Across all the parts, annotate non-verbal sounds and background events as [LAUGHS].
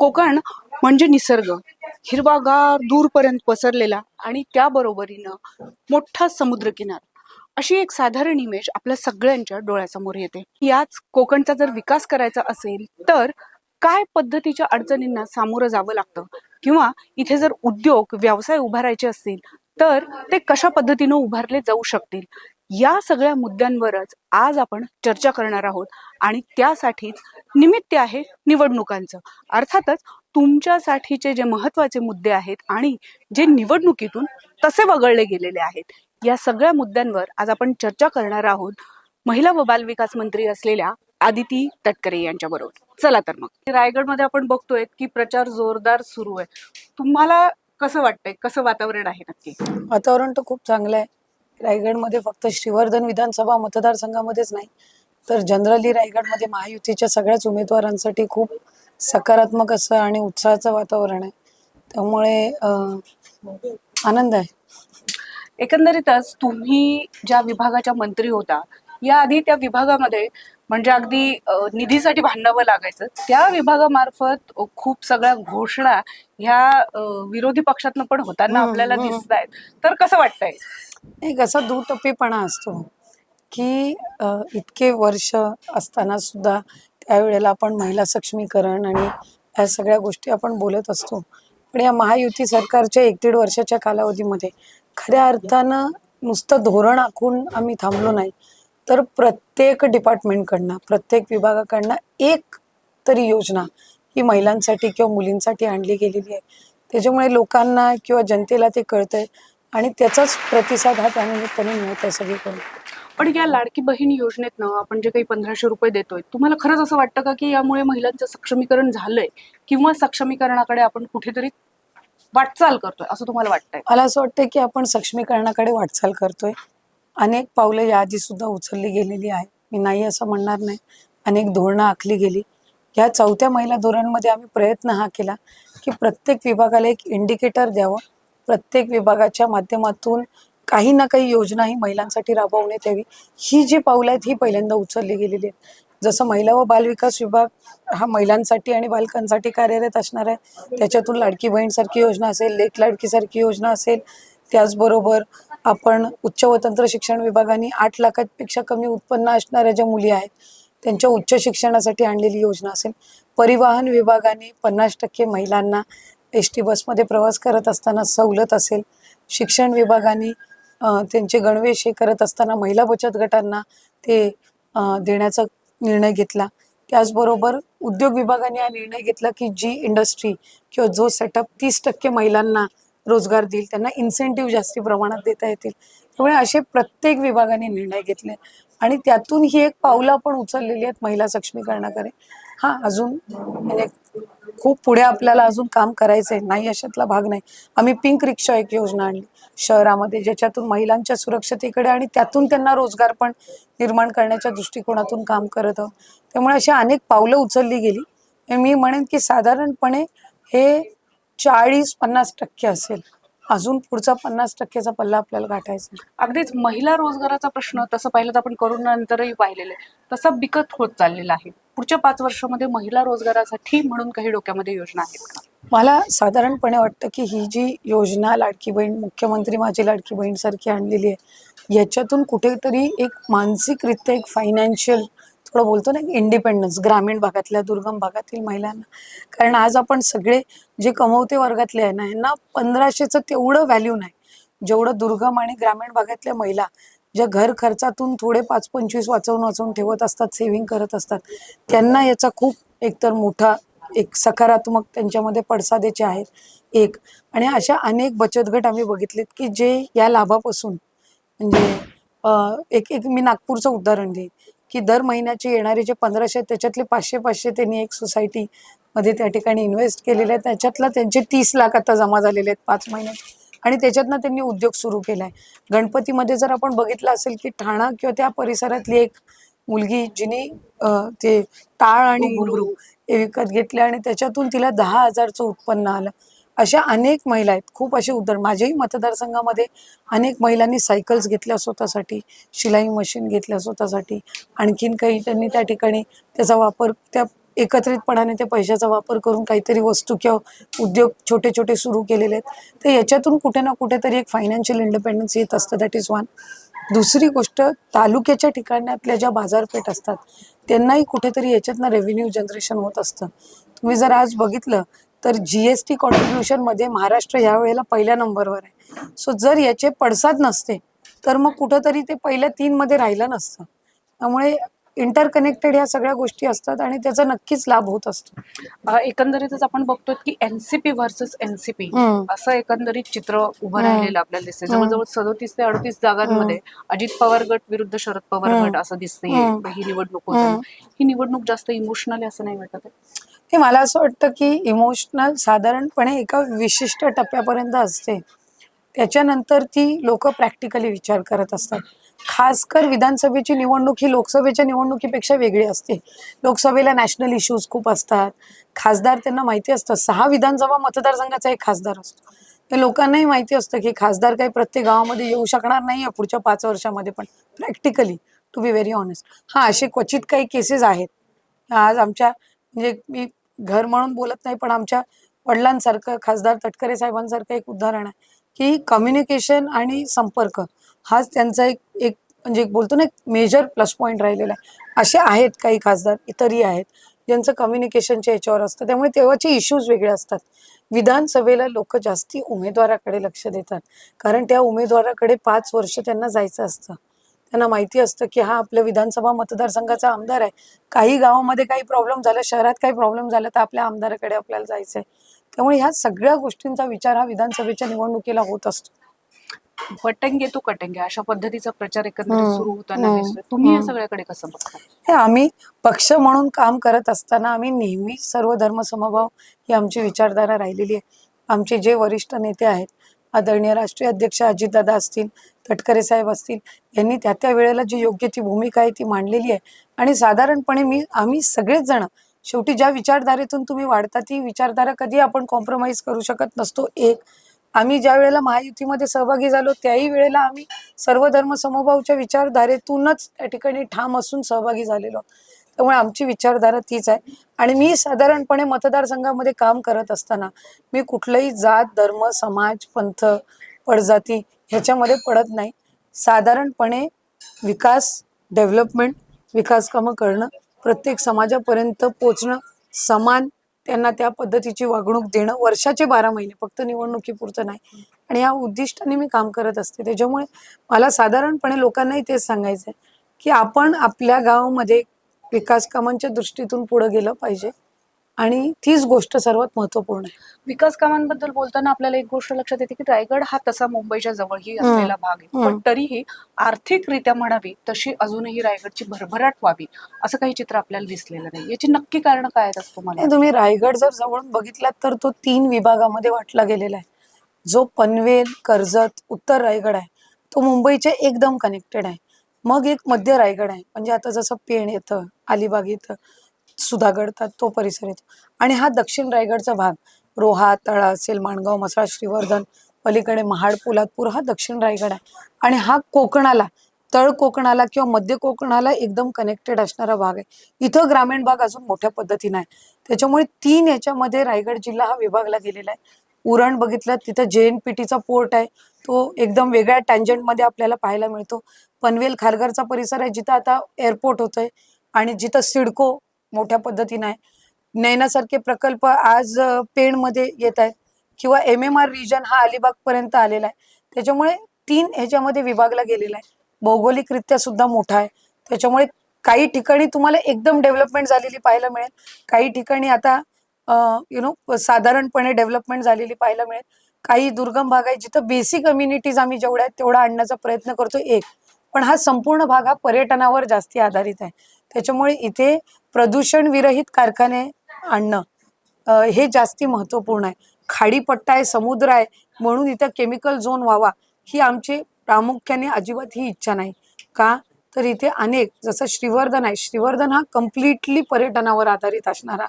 कोकण म्हणजे निसर्ग. हिरवागार दूरपर्यंत पसरलेला आणि त्याबरोबरीनं मोठा समुद्रकिनार. अशी एक साधारण इमेज आपल्या सगळ्यांच्या डोळ्यासमोर येते. याच कोकणचा जर विकास करायचा असेल तर काय पद्धतीच्या अडचणींना सामोरं जावं लागतं? किंवा इथे जर उद्योग व्यवसाय उभारायचे असतील तर ते कशा पद्धतीनं उभारले जाऊ शकतील? या सगळ्या मुद्द्यांवरच आज आपण चर्चा करणार आहोत आणि त्यासाठीच निमित्त आहे निवडणुकांचं. अर्थातच तुमच्यासाठीचे जे महत्त्वाचे मुद्दे आहेत आणि जे निवडणुकीतून तसे वगळले गेलेले आहेत या सगळ्या मुद्द्यांवर आज आपण चर्चा करणार आहोत महिला व बालविकास मंत्री असलेल्या आदिती तटकरे यांच्या बरोबर चला तर मग. रायगडमध्ये आपण बघतोय की प्रचार जोरदार सुरू आहे. तुम्हाला कसं वाटतंय? कसं वातावरण आहे नक्की? वातावरण तर खूप चांगलं आहे. रायगडमध्ये फक्त श्रीवर्धन विधानसभा मतदारसंघामध्येच नाही तर जनरली रायगडमध्ये महायुतीच्या सगळ्याच उमेदवारांसाठी खूप सकारात्मक असं आणि उत्साहाचं वातावरण आहे. त्यामुळे आनंद आहे. एकंदरीतच तुम्ही ज्या विभागाच्या मंत्री होता याआधी त्या विभागामध्ये म्हणजे अगदी निधीसाठी भांडावं लागायचं. त्या विभागामार्फत खूप सगळ्या घोषणा ह्या विरोधी पक्षातनं पण होताना आपल्याला. दिसत आहेत तर कसं वाटतंय? एक असा दुटप्पीपणा असतो की अ, इतके वर्ष असताना सुद्धा त्यावेळेला आपण महिला सक्षमीकरण आणि या सगळ्या गोष्टी आपण बोलत असतो. पण या महायुती सरकारच्या एक दीड वर्षाच्या कालावधीमध्ये खऱ्या अर्थानं नुसतं धोरण आखून आम्ही थांबलो नाही. तर प्रत्येक डिपार्टमेंटकडनं प्रत्येक विभागाकडनं एक तरी योजना ही महिलांसाठी किंवा मुलींसाठी आणली गेलेली आहे. त्याच्यामुळे लोकांना किंवा जनतेला ते कळतंय आणि त्याचाच प्रतिसाद हा त्यानिमित्ताने मिळत आहे सगळीकडे. पण या लाडकी बहीण योजनेतनं आपण जे काही पंधराशे रुपये देतोय तुम्हाला खरंच असं वाटतं का की यामुळे महिलांचं सक्षमीकरण झालंय किंवा सक्षमीकरणाकडे आपण कुठेतरी वाटचाल करतोय असं तुम्हाला वाटतंय? मला असं वाटतं की आपण सक्षमीकरणाकडे वाटचाल करतोय. अनेक पावलं याआधी सुद्धा उचलली गेलेली आहे मी नाही असं म्हणणार नाही. अनेक धोरणं आखली गेली. या चौथ्या महिला धोरणमध्ये आम्ही प्रयत्न हा केला की प्रत्येक विभागाला एक इंडिकेटर द्यावं. प्रत्येक विभागाच्या माध्यमातून काही ना काही योजना ही महिलांसाठी राबवण्यात यावी. ही जी पावलं आहेत ही पहिल्यांदा उचलली गेलेली आहेत. जसं महिला व बालविकास विभाग हा महिलांसाठी आणि बालकांसाठी कार्यरत असणार आहे. त्याच्यातून लाडकी बहीणसारखी योजना असेल लेख लाडकीसारखी योजना असेल. त्याचबरोबर आपण उच्च व तंत्र शिक्षण विभागाने आठ लाखापेक्षा कमी उत्पन्न असणाऱ्या ज्या मुली आहेत त्यांच्या उच्च शिक्षणासाठी आणलेली योजना असेल. परिवहन विभागाने पन्नास टक्के महिलांना एस टी बसमध्ये प्रवास करत असताना सवलत असेल. शिक्षण विभागाने त्यांचे गणवेश हे करत असताना महिला बचत गटांना ते देण्याचा निर्णय घेतला. त्याचबरोबर उद्योग विभागाने हा निर्णय घेतला की जी इंडस्ट्री किंवा जो सेटअप तीस टक्के महिलांना रोजगार देईल त्यांना इन्सेंटिव्ह जास्ती प्रमाणात देता येतील. त्यामुळे असे प्रत्येक विभागाने निर्णय घेतले. आणि त्यातून ही एक पावलं आपण उचललेली आहेत महिला सक्षमीकरणाकडे. हा अजून म्हणजे खूप पुढे आपल्याला अजून काम करायचं आहे नाही अशातला भाग नाही. आम्ही पिंक रिक्षा एक योजना आणली. शहरामध्ये ज्याच्यातून महिलांच्या सुरक्षतेकडे आणि त्यातून त्यांना रोजगार पण निर्माण करण्याच्या दृष्टिकोनातून काम करत आहोत. त्यामुळे अशी अनेक पावलं उचलली गेली. मी म्हणेन की साधारणपणे हे चाळीस पन्नास टक्के असेल. अजून पुढचा पन्नास टक्क्याचा पल्ला आपल्याला गाठायचा आहे. अगदीच महिला रोजगाराचा प्रश्न तसं पाहिलं तर आपण करोनानंतरही पाहिलेलं आहे. तसा बिकट होत चाललेला आहे. पुढच्या पाच वर्षामध्ये महिला रोजगारासाठी म्हणून काही डोक्यामध्ये योजना आहेत का? मला साधारणपणे वाटतं की ही जी योजना लाडकी बहीण मुख्यमंत्री माझी लाडकी बहीण सारखी आणलेली आहे याच्यातून कुठेतरी एक मानसिकरित्या एक फायनान्शियल थोडं बोलतो ना इंडिपेंडन्स ग्रामीण भागातल्या दुर्गम भागातील महिलांना. कारण आज आपण सगळे जे कमवते वर्गातले आहे ना यांना पंधराशेचं तेवढं व्हॅल्यू नाही. जेवढं दुर्गम आणि ग्रामीण भागातल्या महिला ज्या घर खर्चातून थोडे पाच पंचवीस वाचवून वाचवून ठेवत असतात सेव्हिंग करत असतात त्यांना याचा खूप एकतर मोठा एक सकारात्मक त्यांच्यामध्ये पडसादेचे आहेत. एक आणि अशा अनेक बचत गट आम्ही बघितलेत की जे या लाभापासून म्हणजे एक एक मी नागपूरचं उदाहरण देईन की दर महिन्याचे येणारे जे पंधराशे त्याच्यातले पाचशे पाचशे त्यांनी एक सोसायटी मध्ये त्या ठिकाणी इन्व्हेस्ट केलेले आहेत त्याच्यातला त्यांचे तीस लाख आता जमा झालेले आहेत पाच महिन्यात आणि त्याच्यातनं त्यांनी उद्योग सुरू केलाय. गणपतीमध्ये जर आपण बघितलं असेल की ठाणा किंवा त्या परिसरातली एक मुलगी जिने ते टाळ आणि घुंगरू हे विकत घेतले आणि त्याच्यातून तिला दहा हजारचं उत्पन्न आलं. अशा अनेक महिला आहेत. खूप असे उदाहरण माझ्याही मतदारसंघामध्ये अनेक महिलांनी सायकल्स घेतल्या स्वतःसाठी शिलाई मशीन घेतल्या स्वतःसाठी. आणखीन काही त्यांनी त्या ठिकाणी त्याचा वापर त्या एकत्रितपणाने ते पैशाचा वापर करून काहीतरी वस्तू किंवा उद्योग छोटे छोटे सुरू केलेले आहेत. तर याच्यातून कुठे ना कुठेतरी एक फायनान्शियल इंडिपेंडन्स येत असतं. दॅट इज वन दुसरी गोष्ट तालुक्याच्या ठिकाणातल्या ज्या बाजारपेठ असतात त्यांनाही कुठेतरी याच्यातनं रेव्हेन्यू जनरेशन होत असतं. तुम्ही जर आज बघितलं तर जी एस टी कॉन्ट्रीब्युशनमध्ये महाराष्ट्र ह्या वेळेला पहिल्या नंबरवर आहे. सो जर याचे पडसाद नसते तर मग कुठंतरी ते पहिल्या तीनमध्ये राहिलं नसतं. त्यामुळे इंटरकनेक्टेड ह्या सगळ्या गोष्टी असतात आणि त्याचा नक्कीच लाभ होत असतो एकंदरीतच आपण बघतोय की एनसीपी व्हर्सेस एनसीपी. असं एकंदरीत चित्र उभं. राहिलेलं आपल्याला दिसतंय जवळजवळ सदोतीस ते अडतीस जागांमध्ये अजित पवार गट विरुद्ध शरद पवार. गट असं दिसतंय हम्म. ही निवडणूक ही निवडणूक जास्त इमोशनल असं नाही वाटत? हे मला असं वाटतं की इमोशनल साधारणपणे एका विशिष्ट टप्प्यापर्यंत असते त्याच्यानंतर ती लोक प्रॅक्टिकली विचार करत असतात खासकर विधानसभेची निवडणूक ही लोकसभेच्या निवडणुकीपेक्षा वेगळी असते. लोकसभेला नॅशनल इश्यूज खूप असतात. खासदार त्यांना माहिती असतं. सहा विधानसभा मतदारसंघाचा एक खासदार असतो. ते लोकांनाही माहिती असतं की खासदार काही प्रत्येक गावामध्ये येऊ शकणार नाही आहे पुढच्या पाच वर्षामध्ये पण practically to be very honest हां असे क्वचित काही केसेस आहेत. आज आमच्या म्हणजे मी घर म्हणून बोलत नाही पण आमच्या वडिलांसारखं खासदार तटकरे साहेबांसारखं एक उदाहरण आहे की कम्युनिकेशन आणि संपर्क हाच त्यांचा एक म्हणजे एक बोलतो ना एक मेजर प्लस पॉईंट राहिलेला आहे. असे आहेत काही खासदार इतरही आहेत ज्यांचं कम्युनिकेशनच्या याच्यावर असतं. त्यामुळे तेव्हाचे इश्यूज वेगळे असतात. विधानसभेला लोक जास्ती उमेदवाराकडे लक्ष देतात. कारण त्या उमेदवाराकडे पाच वर्ष त्यांना जायचं असतं. त्यांना माहिती असतं की हा आपल्या विधानसभा मतदारसंघाचा आमदार आहे. काही गावामध्ये काही प्रॉब्लेम झाला शहरात काही प्रॉब्लेम झाला तर आपल्या आमदाराकडे आपल्याला जायचं आहे त्यामुळे ह्या सगळ्या गोष्टींचा विचार हा विधानसभेच्या निवडणुकीला होत असतो. वटंगे तू कटंगे अशा पद्धतीचा प्रचार एकंदरीत. सुरू होताना. दिसतोय तुम्ही या. सगळ्याकडे कसं बघता हे आम्ही पक्ष म्हणून काम करत असताना आम्ही नेहमी सर्व धर्म समभाव ही आमची विचारधारा राहिलेली आहे आमचे जे वरिष्ठ नेते आहेत आदरणीय राष्ट्रीय अध्यक्ष अजितदादा असतील तटकरे साहेब असतील यांनी त्या त्या वेळेला जी योग्य ती भूमिका आहे ती मांडलेली आहे आणि साधारणपणे मी आम्ही सगळेच जण शेवटी ज्या विचारधारेतून तुम्ही वाढता ती विचारधारा कधी आपण कॉम्प्रोमाइज करू शकत नसतो एक आम्ही ज्या वेळेला महायुतीमध्ये सहभागी झालो त्याही वेळेला आम्ही सर्व धर्म समभावच्या विचारधारेतूनच त्या ठिकाणी ठाम असून सहभागी झालेलो. त्यामुळे आमची विचारधारा तीच आहे. आणि मी साधारणपणे मतदारसंघामध्ये काम करत असताना मी कुठलंही जात धर्म समाज पंथ पडजाती ह्याच्यामध्ये पडत नाही. साधारणपणे विकास डेव्हलपमेंट विकास कामं करणं प्रत्येक समाजापर्यंत पोचणं समान त्यांना त्या पद्धतीची वागणूक देणं वर्षाचे बारा महिने फक्त निवडणुकीपुरतं नाही. आणि या उद्दिष्टाने मी काम करत असते. त्याच्यामुळे मला साधारणपणे लोकांनाही तेच सांगायचं आहे की आपण आपल्या गावामध्ये विकास कामांच्या दृष्टीतून पुढे गेलं पाहिजे. आणि तीच गोष्ट सर्वात महत्त्वपूर्ण आहे. विकास कामांबद्दल बोलताना आपल्याला एक गोष्ट लक्षात येते की रायगड हा तसा मुंबईच्या जवळही असलेला भाग आहे. पण. तरीही आर्थिकरित्या म्हणावी तशी अजूनही रायगडची भरभराट व्हावी असं काही चित्र आपल्याला दिसलेलं नाही. याची नक्की कारण काय आहेत तुम्हाला तुम्ही रायगड जर जवळून बघितलात तर तो तीन विभागामध्ये वाटला गेलेला आहे. जो पनवेल कर्जत उत्तर रायगड आहे तो मुंबईचे एकदम कनेक्टेड आहे. मग एक मध्य रायगड आहे. म्हणजे आता जसं पेण येतं अलिबाग येतं सुधागड तो परिसर येतो आणि हा दक्षिण रायगडचा भाग रोहा तळा असेल माणगाव मसाळा श्रीवर्धन पलीकडे महाड पोलादपूर हा दक्षिण रायगड आहे. आणि हा कोकणाला तळ कोकणाला किंवा मध्य कोकणाला एकदम कनेक्टेड असणारा भाग आहे. इथं ग्रामीण भाग अजून मोठ्या पद्धतीने आहे. त्याच्यामुळे तीन याच्यामध्ये रायगड जिल्हा हा विभागला गेलेला आहे. उरण बघितलं तिथं जे एन पी टीचा पोर्ट आहे. तो एकदम वेगळ्या टँजंटमध्ये आपल्याला पाहायला मिळतो. पनवेल खारघरचा परिसर आहे जिथं आता एअरपोर्ट होतोय. आणि जिथं सिडको मोठ्या पद्धतीने आहे. नैनासारखे प्रकल्प आज पेणमध्ये येत आहेत. किंवा एम एम आर रिजन हा अलिबाग पर्यंत आलेला आहे. त्याच्यामुळे तीन ह्याच्यामध्ये विभागला गेलेला आहे. भौगोलिकरित्या सुद्धा मोठा आहे. त्याच्यामुळे काही ठिकाणी तुम्हाला एकदम डेव्हलपमेंट झालेली पाहायला मिळेल. काही ठिकाणी आता यु नो साधारणपणे डेव्हलपमेंट झालेली पाहायला मिळेल. काही दुर्गम भाग आहे. जिथं बेसिक कम्युनिटीज आम्ही जेवढ्या आहेत तेवढा आणण्याचा प्रयत्न करतो एक. पण हा संपूर्ण भाग हा पर्यटनावर जास्ती आधारित आहे. त्याच्यामुळे इथे प्रदूषण विरहित कारखाने आणणं हे जास्ती महत्त्वपूर्ण आहे. खाडीपट्टा आहे समुद्र आहे म्हणून इथं केमिकल झोन व्हावा ही आमची प्रामुख्याने अजिबात ही इच्छा नाही. का? तर इथे अनेक जसं श्रीवर्धन आहे. श्रीवर्धन हा कम्प्लिटली पर्यटनावर आधारित असणारा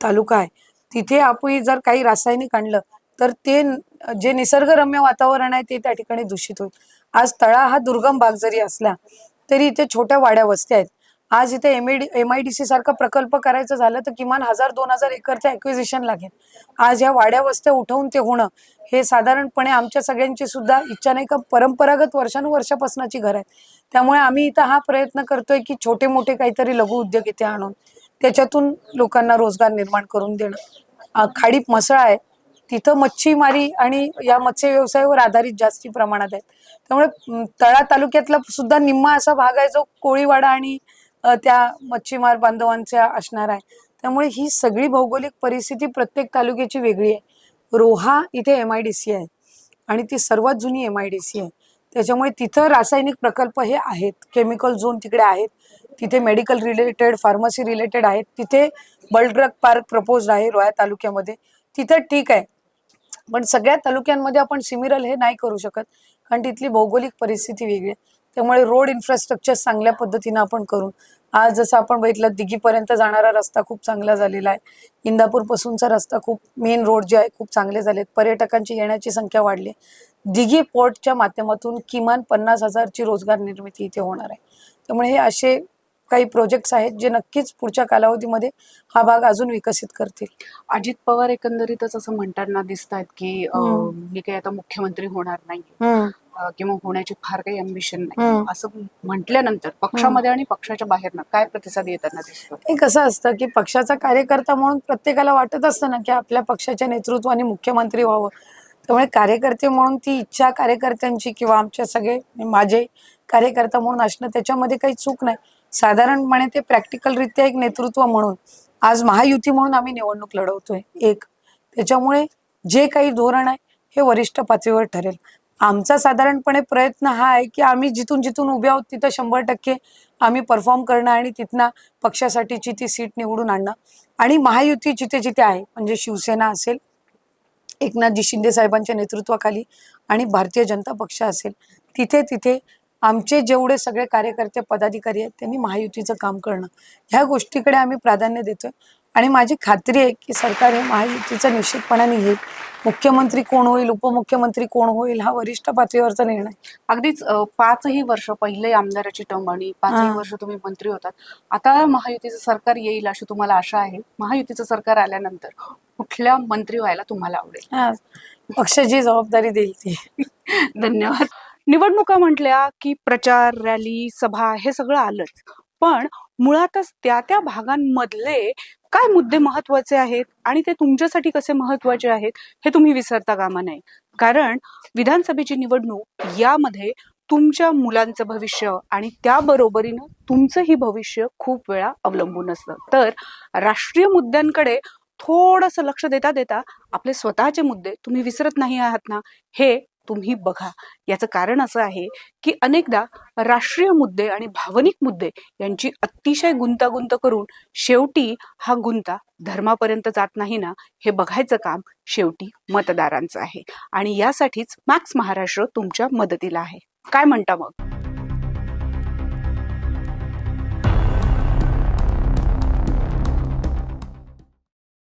तालुका आहे. तिथे आपण जर काही रासायनिक आणलं तर ते जे निसर्गरम्य वातावरण आहे ते त्या ठिकाणी दूषित होईल. आज तळा हा दुर्गम भाग जरी असला तरी इथे छोट्या वाड्या वस्त्या आहेत. आज इथे M M I D C सारखा प्रकल्प करायचं झालं तर किमान हजार दोन हजार एकरचं ॲक्विजिशन लागेल. आज या वाड्या वस्त्या उठवून ते होणं हे साधारणपणे आमच्या सगळ्यांची सुद्धा इच्छा नाही का परंपरागत वर्षानुवर्षापासनाची घर आहेत. त्यामुळे आम्ही इथं हा प्रयत्न करतोय की छोटे मोठे काहीतरी लघु उद्योग इथे आणून त्याच्यातून लोकांना रोजगार निर्माण करून देणं. खाडीप मसळा आहे. तिथं मच्छीमारी आणि या मत्स्य व्यवसायावर आधारित जास्ती प्रमाणात आहेत. त्यामुळे तळा तालुक्यातला सुद्धा निम्मा असा भाग आहे जो कोळीवाडा आणि त्या मच्छीमार बांधवांच्या असणार आहे. त्यामुळे ही सगळी भौगोलिक परिस्थिती प्रत्येक तालुक्याची वेगळी आहे. रोहा इथे एम आय डी सी आहे. आणि ती सर्वात जुनी एम आय डी सी आहे. त्याच्यामुळे तिथं रासायनिक प्रकल्प हे आहेत. केमिकल झोन तिकडे आहेत. तिथे मेडिकल रिलेटेड फार्मसी रिलेटेड आहेत. तिथे बल्ड्रग पार्क प्रपोज आहे रोहा तालुक्यामध्ये. तिथं ठीक आहे. पण सगळ्या तालुक्यांमध्ये आपण सिमिरल हे नाही करू शकत. कारण तिथली भौगोलिक परिस्थिती वेगळी आहे. त्यामुळे रोड इन्फ्रास्ट्रक्चर चांगल्या पद्धतीनं आपण करून आज जसं आपण बघितलं दिघीपर्यंत जाणारा रस्ता खूप चांगला झालेला आहे. इंदापूर पासूनचा रस्ता खूप मेन रोड जे आहे खूप चांगले झालेत पर्यटकांची येण्याची संख्या वाढली. दिघी पोर्टच्या माध्यमातून किमान पन्नास हजारची रोजगार निर्मिती इथे होणार आहे. त्यामुळे हे असे काही प्रोजेक्ट्स आहेत जे नक्कीच पुढच्या कालावधीमध्ये हा भाग अजून विकसित करतील. अजित पवार एकंदरीतच असं म्हणताना दिसत आहेत की. मी काही आता मुख्यमंत्री होणार नाही किंवा होण्याची फार काही अम्बिशन नाही. असं म्हटल्यानंतर पक्षामध्ये आणि पक्षाच्या बाहेरनं काय प्रतिसाद येताना दिसतो? कसं असतं की पक्षाचा कार्यकर्ता म्हणून प्रत्येकाला वाटत असतं ना की आपल्या पक्षाच्या नेतृत्वाने मुख्यमंत्री व्हावं. त्यामुळे कार्यकर्ते म्हणून ती इच्छा कार्यकर्त्यांची किंवा आमच्या सगळे माझे कार्यकर्ता म्हणून असणं त्याच्यामध्ये काही चूक नाही. साधारणपणे ते प्रॅक्टिकलरित्या एक नेतृत्व म्हणून आज महायुती म्हणून आम्ही निवडणूक लढवतोय एक. त्याच्यामुळे जे काही धोरण आहे हे वरिष्ठ पातळीवर ठरेल. आमचा साधारणपणे प्रयत्न हा आहे की आम्ही जिथून जिथून उभे आहोत तिथं शंभर टक्के आम्ही परफॉर्म करणं आणि तिथनं पक्षासाठीची ती सीट निवडून आणणं आणि महायुती जिथे जिथे आहे म्हणजे शिवसेना असेल एकनाथजी शिंदे साहेबांच्या नेतृत्वाखाली आणि भारतीय जनता पक्ष असेल तिथे तिथे आमचे जेवढे सगळे कार्यकर्ते पदाधिकारी आहेत त्यांनी महायुतीचं काम करणं. ह्या गोष्टीकडे आम्ही प्राधान्य देतोय. आणि माझी खात्री आहे की सरकार हे महायुतीचं निश्चितपणाने घेईल. मुख्यमंत्री कोण होईल उपमुख्यमंत्री कोण होईल हा वरिष्ठ पातळीवरचा निर्णय. अगदीच पाचही वर्ष पहिले आमदाराची टर्म आणि पाचही. वर्ष तुम्ही मंत्री होतात. आता महायुतीचं सरकार येईल अशी तुम्हाला आशा आहे? महायुतीचं सरकार आल्यानंतर कुठल्या मंत्री व्हायला तुम्हाला आवडेल? हा. पक्षाची जबाबदारी देईल ती. [LAUGHS] धन्यवाद. निवडणुका म्हटल्या की प्रचार रॅली सभा हे सगळं आलंच. पण मुळातच त्या त्या भागांमधले काय मुद्दे महत्त्वाचे आहेत आणि ते तुमच्यासाठी कसे महत्त्वाचे आहेत हे तुम्ही विसरता कामा नये. कारण विधानसभेची निवडणूक यामध्ये तुमच्या मुलांचं भविष्य आणि त्याबरोबरीनं तुमचंही भविष्य खूप वेळा अवलंबून असतं. तर राष्ट्रीय मुद्द्यांकडे थोडंसं लक्ष देता देता आपले स्वतःचे मुद्दे तुम्ही विसरत नाही आहात ना हे तुम्ही बघा. याचं कारण असं आहे की अनेकदा राष्ट्रीय मुद्दे आणि भावनिक मुद्दे यांची अतिशय गुंतागुंत करून शेवटी हा गुंता धर्मापर्यंत जात नाही ना हे बघायचं काम शेवटी मतदारांचं आहे. आणि यासाठीच मॅक्स महाराष्ट्र तुमच्या मदतीला आहे. काय म्हणता मग?